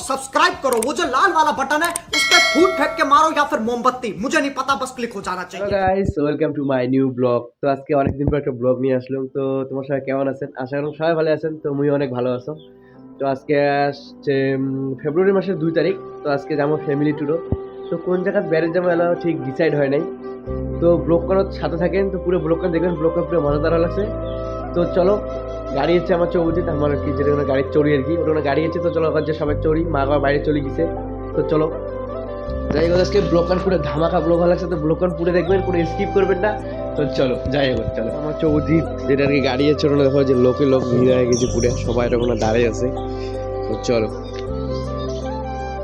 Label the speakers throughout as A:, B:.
A: Subscribe करो वो जो लाल वाला बटन है उस पर फूट फेंक के मारो या फिर मोमबत्ती मुझे नहीं पता बस क्लिक हो जाना चाहिए
B: hello guys welcome to my new blog তো আজকে অনেকদিন পর একটা ব্লগ নিয়ে আসলাম তো তোমার সবাই কেমন আছেন আশা করি সবাই ভালো আছেন তো মুই অনেক ভালো আছো তো আজকে আসছে উম, ফেব্রুয়ারি মাসের দুই তারিখ তো আজকে যাবো ফ্যামিলি ট্যুরও তো কোন জায়গায় বেড়ে যাবো এলা ঠিক ডিসাইড হয় নাই তো ব্লগ করার সাথে থাকেন তো পুরো ব্লগ করে দেখবেন ব্লগ পুরো মজাদার লাগছে তো চলো, গাড়ি হচ্ছে আমার চৌজিত আমার আর কি যেটা কোনো গাড়ির চড়ি আর কি, ওটা কোনো গাড়ি হচ্ছে তো চলো ওখানে যে সবাই চড়ি, মা বাবা বাইরে চলে গেছে। তো চলো। যাই হোক, আজকে ব্লকান পুরো ধামাকা ব্লক ভালো লাগছে, তো ব্লকান পুরো দেখবেন, পুরো স্কিপ করবেন না। তো চলো, যাই হোক, চলো। আমার চৌজিত যেটা আর কি গাড়ি আছে, ওটা দেখো, যে লোকে লোক ভিড় হয়ে গেছে পুরে সবাই এরকম দাঁড়িয়ে আছে। তো চলো।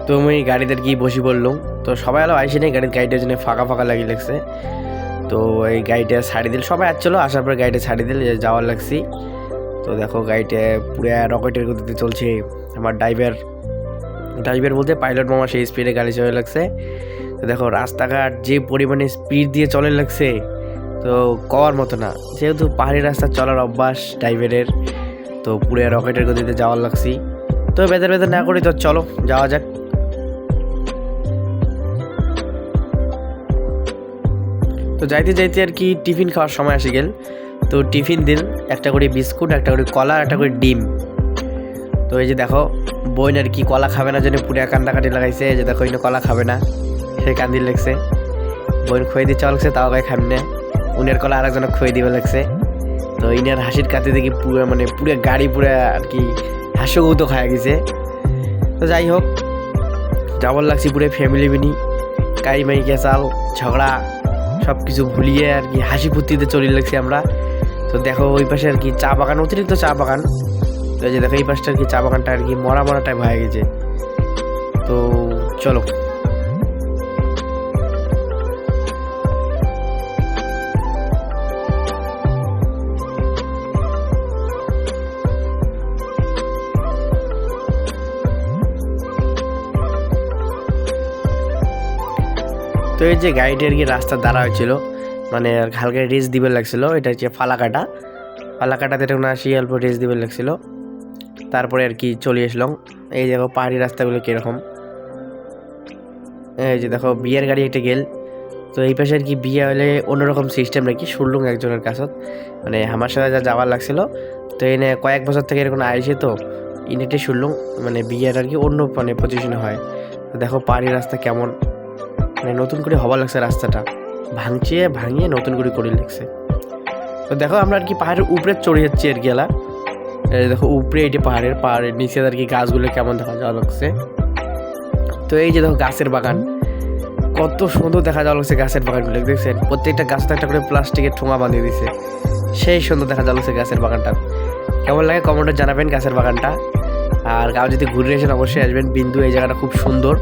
B: তো আমি গাড়িতে আর কি বসে পড়লাম, তো সবাই আলো আইসি নেই, গাড়ির গাড়িটার জন্য ফাঁকা ফাঁকা লাগিয়ে লাগছে তো এই গাড়িটা ছাড়ি দিল। সবাই আসছিল, আসার পর গাড়িটা ছাড়ি দিল যাওয়ার লাগছি। তো দেখো গাড়িটা পুরো রকেটের গতিতে চলছে। আমার ড্রাইভার ড্রাইভার বলতে পাইলট মামা, সেই স্পিডে গাড়ি চলে লাগছে। তো দেখো রাস্তাঘাট যে পরিমাণে স্পিড দিয়ে চলে লাগছে, তো কওয়ার মতো না। যেহেতু পাহাড়ি রাস্তা চলার অভ্যাস ড্রাইভারের তো পুরো রকেটের গতিতে যাওয়ার লাগছি। তো বেদার বেদার না করি তো চলো, যাওয়া যাক। তো যাইতে যাইতে আর কি টিফিন খাওয়ার সময় আসে গেল। তো টিফিন দিল, একটা করে বিস্কুট, একটা করে কলা একটা করে ডিম। তো এই যে দেখো বোন আর কি কলা খাবে না জন্য পুরো কান্দাকাটি লাগাইছে। এই যে দেখো ইনো কলা খাবে না, সে কান্দির লাগছে। বোন খুঁয়ে দিয়ে লাগছে তাও গায়ে খাবি না। উনের কলা আরেকজনক খুঁয়ে দিবে লাগছে। তো ইনার হাসির কাতে দেখি পুরো মানে পুরো গাড়ি পুরো আর কি হাসো তো খাওয়া গেছে। তো যাই হোক যাবার লাগছি পুরো ফ্যামিলি মিনি। কাই মাই কেসাল ঝগড়া সব কিছু ভুলিয়ে আর কি হাসি ফুর্তিতে চলে লাগছি আমরা। তো দেখো ওই পাশে আর কি চা বাগান, অতিরিক্ত চা বাগান। তো যে দেখো এই পাশটা আর কি চা বাগানটা আর কি মরা মরা টাইপ হয়ে গেছে। তো চলো। তো এই যে গাড়িটি আর কি রাস্তা দাঁড়া হয়েছিল মানে হালকা রেস দিবে লাগছিল, এটা হচ্ছে ফালাকাটা। ফালাকাটাতে তখন আসি অল্প রেস দিবে লাগছিল। তারপরে আর কি চলে আসলাম। এই দেখো পাহাড়ি রাস্তাগুলো কীরকম। এই যে দেখো, বিয়ের গাড়ি একটা গেল। তো এই পাশে আর কি বিয়ে হলে অন্যরকম সিস্টেম নাকি? শুনলুম একজনের কাছত। মানে আমার সাথে যা যাওয়ার লাগছিল। তো এনে কয়েক বছর থেকে এরকম আইসে তো, ইনেটে শুনলুম। মানে বিয়ের আর কি অন্য মানে পজিশনে হয়। দেখো পাহাড়ি রাস্তা কেমন। মানে নতুন করে হবার লাগছে রাস্তাটা। ভাঙছে ভাঙিয়ে নতুন করে করে লাগছে। তো দেখো, আমরা আর কি পাহাড়ের উপরে চড়ে যাচ্ছি আর এলা। দেখো, উপরে এটি পাহাড়ের পাহাড়ের নিচে আর কি গাছগুলো কেমন দেখা যাওয়া লাগছে। তো এই যে দেখো, গাছের বাগান। কত সুন্দর দেখা যাওয়া লাগছে গাছের বাগানগুলো, দেখছেন? প্রত্যেকটা গাছটা একটা করে প্লাস্টিকের ঠোঙা বাঁধিয়ে দিছে সেই সুন্দর দেখা যাওয়া লাগছে গাছের বাগানটা। কেমন লাগে কমেন্টে জানাবেন গাছের বাগানটা। আর গাও যদি ঘুরে এসেন অবশ্যই আসবেন। বিন্দু এই জায়গাটা খুব সুন্দর।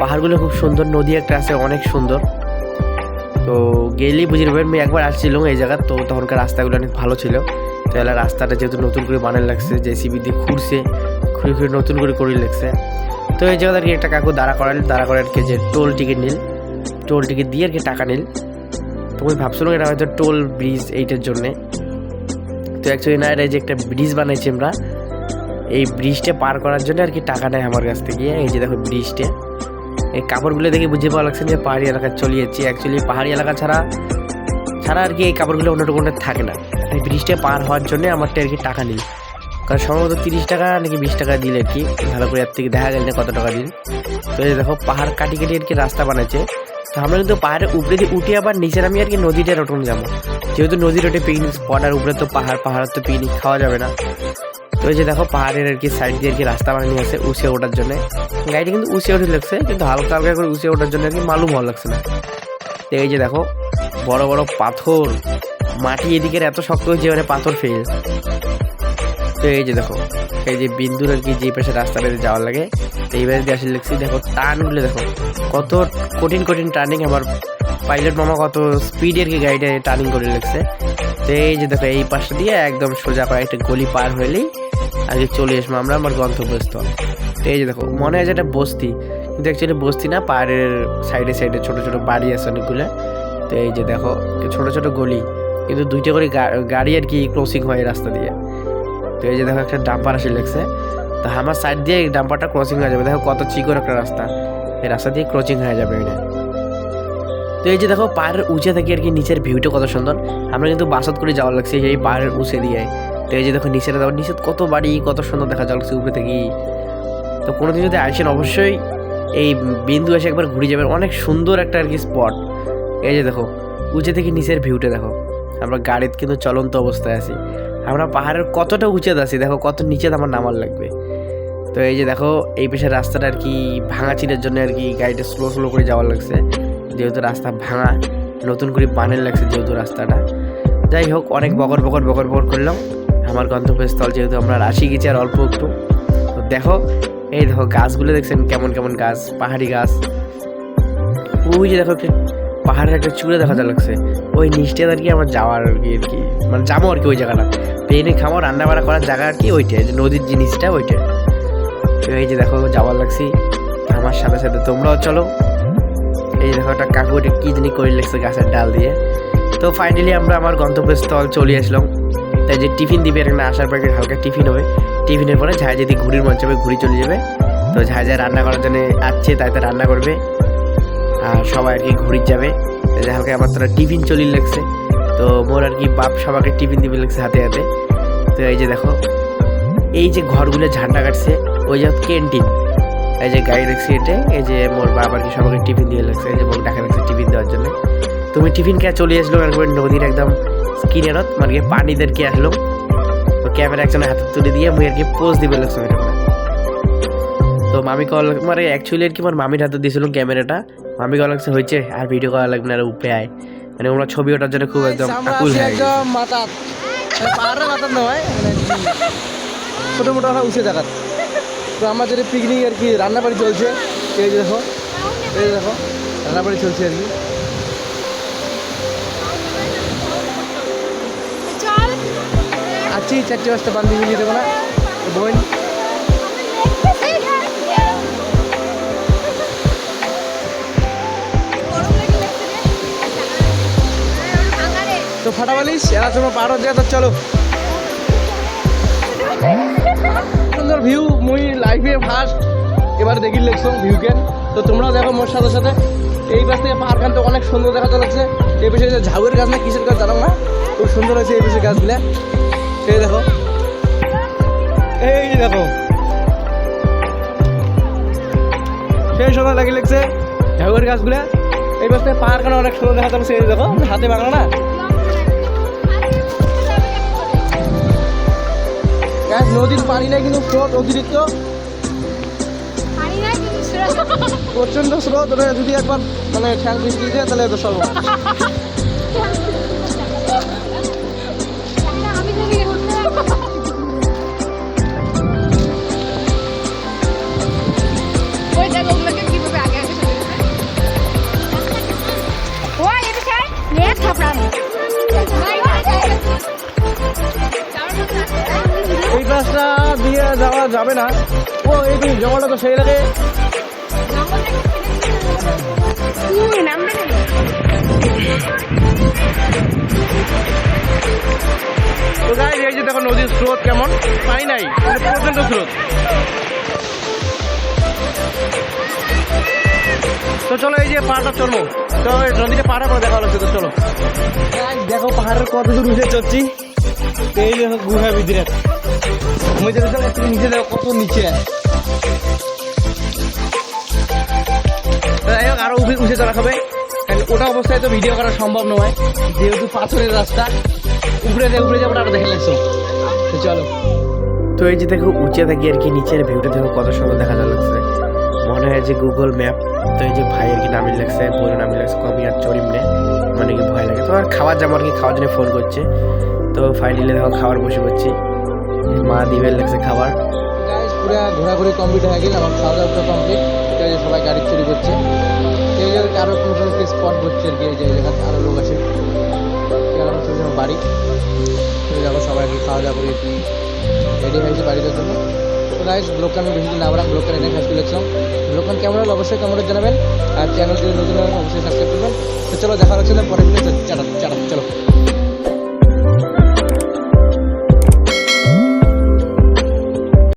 B: পাহাড়গুলো খুব সুন্দর, নদী একটা আছে, অনেক সুন্দর। তো গেলেই বুঝে নেবেন, আমি একবার আসছিলাম এই জায়গা, তো তখনকার রাস্তাগুলো অনেক ভালো ছিল। তো এলা রাস্তাটা যেহেতু নতুন করে বানানো লাগছে, জেসিবি দিয়ে খুঁড়ছে, খুঁড়ে খুঁড়ে নতুন করে করে লাগছে। তো এই জায়গাতে আর কি একটা কাকু দাঁড়া করাল, দাঁড়া করে আর কি যে টোল টিকিট নিল। টোল টিকিট দিয়ে আর কি টাকা নিল। তো আমি ভাবছিলাম এটা হয়তো টোল ব্রিজ এইটার জন্যে। তো অ্যাকচুয়ালি না, এটা যে একটা ব্রিজ বানাইছি আমরা। এই ব্রিজটা পার করার জন্য আর কি টাকা নেয় আমার কাছ থেকে। এই যে দেখো ব্রিজটা। এই কাপড়গুলো দেখে বুঝতে পাওয়া লাগছে যে পাহাড়ি এলাকায় চলে যাচ্ছি অ্যাকচুয়ালি পাহাড়ি এলাকা ছাড়া ছাড়া আর কি এই কাপড়গুলো অন্য কোনো থাকে না। এই ব্রিজটা পার হওয়ার জন্য আমারটা আর কি টাকা নেই। কারণ সম্ভবত তিরিশ টাকা নাকি বিশ টাকা দিল আর কি। ভালো করে এর থেকে দেখা গেল না কত টাকা দিল। তো এই দেখো, পাহাড় কাটি কেটে আর কি রাস্তা বানাচ্ছে। তো আমরা কিন্তু পাহাড়ের উপরে দিয়ে উঠে আবার নিচে নামি আর কি নদীটা রটন যাব। যেহেতু নদী রোডে পিকনিক স্পট আর উপরে তো পাহাড় পাহাড় তো পিকনিক খাওয়া যাবে না। তো যে দেখো, পাহাড়ের আর কি সাইড দিয়ে আর কি রাস্তা বানিয়ে আছে উঁচে ওঠার জন্য। গাড়িটা কিন্তু উঁচে উঠে লাগছে, কিন্তু হালকা হালকা করে উঁচে ওঠার জন্য আর কি মালুম ভালো লাগছে না। তো এই যে দেখো, বড় বড় পাথর, মাটি এদিকের এত শক্ত হয়েছে মানে পাথর ফেল তো এই যে দেখো, এই যে বিন্দুর আর কি যে পাশে রাস্তা বেঁধে যাওয়ার লাগে তো এইবারে দিয়ে আসে লিখছি দেখো টার্নগুলো দেখো, কত কঠিন কঠিন টার্নিং আমার পাইলট মামা কত স্পিডের কি গাড়িটা টার্নিং করে লাগছে। তো এই যে দেখো, এই পাশটা দিয়ে একদম সোজা করে একটা গলি পার হইলেই আগে চলে আসব আমরা, আমার গন্তব্যস্থল। তো এই যে দেখো, মনে হয় যে বস্তি, কিন্তু অ্যাকচুয়ালি বস্তি না, পাহাড়ের সাইডে সাইডে ছোট ছোট বাড়ি আছে অনেকগুলো। তো এই যে দেখো ছোট ছোট গলি, কিন্তু দুইটা করে গাড়ি আর কি ক্রসিং হয় রাস্তা দিয়ে। তো এই যে দেখো, একটা ডাম্পার আসে লেগছে। তো আমার সাইড দিয়ে এই ডাম্পারটা ক্রসিং হয়ে যাবে। দেখো কত চিকন একটা রাস্তা। এই রাস্তা দিয়ে ক্রসিং হয়ে যাবে এটা। তো এই যে দেখো, পাহাড়ের উঁচে থেকে আর কি নিচের ভিউটা কত সুন্দর। আমরা কিন্তু বাসত করে যাওয়া লাগছে, এই পাহাড়ের উঁচে দিয়ে। তো এই যে দেখো, নিচের দেখো, নিচে কত বাড়ি, কত সুন্দর দেখা যাওয়া লাগছে উপরে থেকে তো কোনোদিন যদি আসেন, অবশ্যই এই বিন্দু এসে একবার ঘুরে যাবেন। অনেক সুন্দর একটা আর কি স্পট এই যে দেখো, উঁচে থেকে নিচের ভিউটা দেখো। আমরা গাড়িতে কিন্তু চলন্ত অবস্থায় আছি। আমরা পাহাড়ের কতটা উঁচেতে আছি, দেখো, কত নিচে আমার নামার লাগবে। তো এই যে দেখো, এই পেশের রাস্তাটা আর কি ভাঙা চিনের জন্য আর কি গাড়িটা স্লো স্লো করে যাওয়ার লাগছে। যেহেতু রাস্তা ভাঙা, নতুন করে বানের লাগছে যেহেতু রাস্তাটা। যাই হোক, অনেক বকর বকর বকর বকর করলাম। আমার গন্তব্যস্থল যেহেতু আমরা রাশি গেছি আর অল্প একটু। তো দেখো, এই দেখো গাছগুলো দেখছেন কেমন কেমন গাছ, পাহাড়ি গাছ। ওই যে দেখো একটা পাহাড়ের একটা চূড়ে দেখা যা লাগছে। ওই নিচটা আর কি আমার যাওয়ার আর কি আর কি। মানে যাব আর কি ওই জায়গাটা। পেনে খামো রান্না বান্না করার জায়গা আর কি ওইটা নদীর জিনিসটা ওইটা এই যে দেখো, যাওয়ার লাগছি। আমার সাথে সাথে তোমরাও চলো। এই দেখো একটা কাকু এটা কি করে লাগছে গাছের ডাল দিয়ে। তো ফাইনালি আমরা আমার গন্তব্যস্থল চলে আসলাম। তাই যে টিফিন দিবে একটা আসার পর হালকা টিফিন হবে। টিফিনের পরে ঝাই যদি ঘুড়ির মঞ্চ হবে, ঘুড়ি চলে যাবে। তো ঝাই ঝাই রান্না করার জন্য আসছে, তাই তো রান্না করবে। আর সবাই আর কি ঘুরির যাবে। যে হালকা আমার তোরা টিফিন চলি লাগছে তো মোর আর কি বাপ সবাইকে টিফিন দিবে লাগছে হাতে হাতে। তো এই যে দেখো, এই যে ঘরগুলো ঝান্ডা কাটছে, ওই যে ক্যান্টিন এই যে গাড়ি দেখছি এটা এই যে মোর বাবা আর কি সবাইকে টিফিন দিয়ে লাগছে এই যে মোক ডাকা লাগছে টিফিন দেওয়ার জন্য। তুমি টিফিন খেয়ে চলে আসলো একবার নদীর একদম স্কিনেরত মানে কি পানিদের কি আসলো। তো ক্যামেরা একজনের হাতে তুলে দিয়ে মুই আর কি পোজ দিবে লাগছে এটা তো মামি কল মানে অ্যাকচুয়ালি আর কি আমার মামির হাতে দিয়েছিল ক্যামেরাটা মামি কল লাগছে হয়েছে আর ভিডিও করা লাগবে না আর উপরে আয়। মানে ওরা ছবি ওঠার জন্য খুব একদম আকুল হয়ে গেছে।
C: পাহাড়ের মাতাত নয় মানে ছোটো মোটো উঁচু জায়গা তো আমাদের পিকনিক আর কি রান্নাবাড়ি চলছে। এই দেখো, এই যে দেখো, রান্নাবাড়ি চলছে আর কি। আছি, চারটে পাঁচটা বান্ধবী মিলিয়ে দেবো না। বোন তো ফাটাবালিস এরা তোমার পাহাড়ের জায়গা তো চলো। সুন্দর ভিউ মুই লাইফে ফার্স্ট এবার দেখি লেখছো ভিউ কেন তো তোমরাও দেখো মোর সাথে সাথে। এই পাশ থেকে পাহাড় খান তো অনেক সুন্দর দেখা যাচ্ছে। এই পাশে যে ঝাউয়ের গাছ না, কিসের গাছ জানো না খুব সুন্দর হয়েছে এই পাশে গাছগুলো। এই দেখো। এই দেখো। সেই সময় লাগি লাগছে ঝাউয়ের গাছগুলা। এই পাশ থেকে পাহাড় খান অনেক সুন্দর দেখা যাচ্ছে, এই দেখো। হাতে বাংলা না? নদীর পানি নাই কিন্তু স্রোত অতিরিক্ত। প্রচণ্ড স্রোত। ওটা যদি একবার মানে ঠ্যাং বৃষ্টি দেয় তাহলে তো সর্ব
D: ওই
C: গাছটা দিয়ে যাওয়া যাবে না। ও এই জঙ্গলটা তো সেই লাগে তো এই যে দেখো নদীর স্রোত কেমন? পানি নাই প্রচণ্ড স্রোত। তো চলো এই যে পাহাড়টা চলো তো নদীটা পাহাড়া করে দেখা হচ্ছে তো চলো। দেখো পাহাড়ের কত দূর উঠে চলছি। এই দেখো গুহা ভিতরে চাই, তুমি নিচে দেখো কত নিচে। হোক, আরও উঠে উঠে চলা কারণ ওটা অবস্থায় তো ভিডিও করা সম্ভব নয়। যেহেতু পাথরের রাস্তা, উপরে দিয়ে উপরে যাব আরও দেখে লাগছো তো চলো।
B: তো এই যে দেখো উঁচে থাকি আর কি নিচের ভিউটা দেখো, কত সুন্দর দেখা যাচ্ছে। মনে হয় যে গুগল ম্যাপ তো এই যে ভাই আর কি নামিয়ে লাগছে বোন নামিয়ে লাগছে কমি আর চরিম নে। মানে কি ভয় লাগে। তো আর খাওয়ার যাব আর কি খাওয়ার জন্য ফোন করছে। তো ফাইনালি দেখো খাবার বসে পড়ছি। মা দিবের লাগছে খাবার।
C: পুরো ঘোরাঘুরি কমপ্লিট হয়ে গেল আমার খাওয়া দাওয়া কমপ্লিট ঠিক আছে, সবাই গাড়ি চুরি করছে। এই যে আরও কোনো কোনো স্পট করছে আর কি, এই যে জায়গায় আরও লোক আছে। বাড়ি। দেখো সবাই আর কি খাওয়া দাওয়া করে একটু রেডি হয়েছে বাড়ি যাওয়ার জন্য। তো ব্লগটা আমি বেশি দিন আমরা ব্লগটা এনে শেষ করে লিখছিলাম ব্লগটা কেমন হলো অবশ্যই কমেন্টে জানাবেন। আর চ্যানেল যদি নতুন অবশ্যই সাবস্ক্রাইব করবেন। তো চলো, দেখা হচ্ছে পরের ভিডিও চাটা চলো।